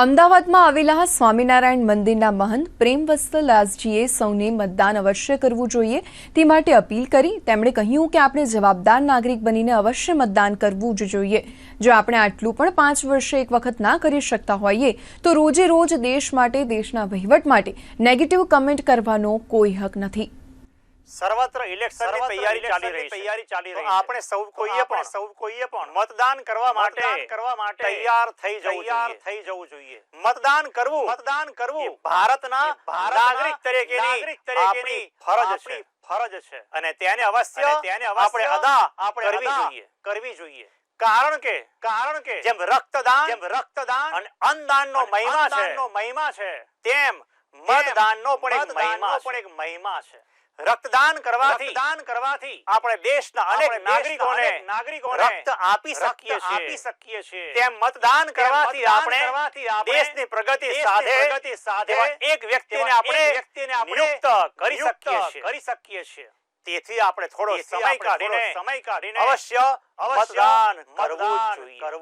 અમદાવાદમાં આવેલા સ્વામિનારાયણ મંદિરના મહંત પ્રેમવત્સલાસજીએ સૌને મતદાન અવશ્ય કરવું જોઈએ તે માટે અપીલ કરી. તેમણે કહ્યું કે આપણે જવાબદાર નાગરિક બનીને અવશ્ય મતદાન કરવું જ જોઈએ. જો આપણે આટલું પણ પાંચ વર્ષે એક વખત ના કરી શકતા હોઈએ, તો રોજે રોજ દેશ માટે, દેશના વહીવટ માટે નેગેટિવ કમેન્ટ કરવાનો કોઈ હક નથી. સર્વત્ર ઇલેક્શનની તૈયારી ચાલી રહી છે. તૈયારી ચાલી રહી છે. આપણે સૌ કોઈએ પણ સૌ કોઈએ પણ મતદાન કરવા માટે કરવા માટે તૈયાર થઈ જવું તૈયાર થઈ જવું જોઈએ. મતદાન કરવું મતદાન કરવું ભારતના નાગરિક તરીકેની નાગરિક તરીકેની ફરજ છે. ફરજ છે. અને તેને અવશ્ય તેને આપણે અદા આપણે કરવી જોઈએ. કરવી જોઈએ. કારણ કે કારણ કે જેમ રક્તદાન જેમ રક્તદાન અને અન્નદાનનો અને મહિમા છે. મહિમા છે. તેમ મતદાનનો પણ એક મહિમા પણ એક મહિમા છે. રક્તદાન કરવાથી દાન કરવાથી આપણે દેશના અનેક નાગરિકોને નાગરિકોને રક્ત આપી શકીએ છીએ. આપી શકીએ છીએ. તેમ મતદાન કરવાથી આપણે દેશની પ્રગતિ સાથે પ્રગતિ સાથે એક વ્યક્તિને આપણે વ્યક્તિને આપણે કરી શકીએ છીએ. કરી શકીએ છીએ. તેથી આપણે થોડો સમય કાઢીને સમય કાઢીને અવશ્ય મતદાન કરવું જોઈએ. કરવું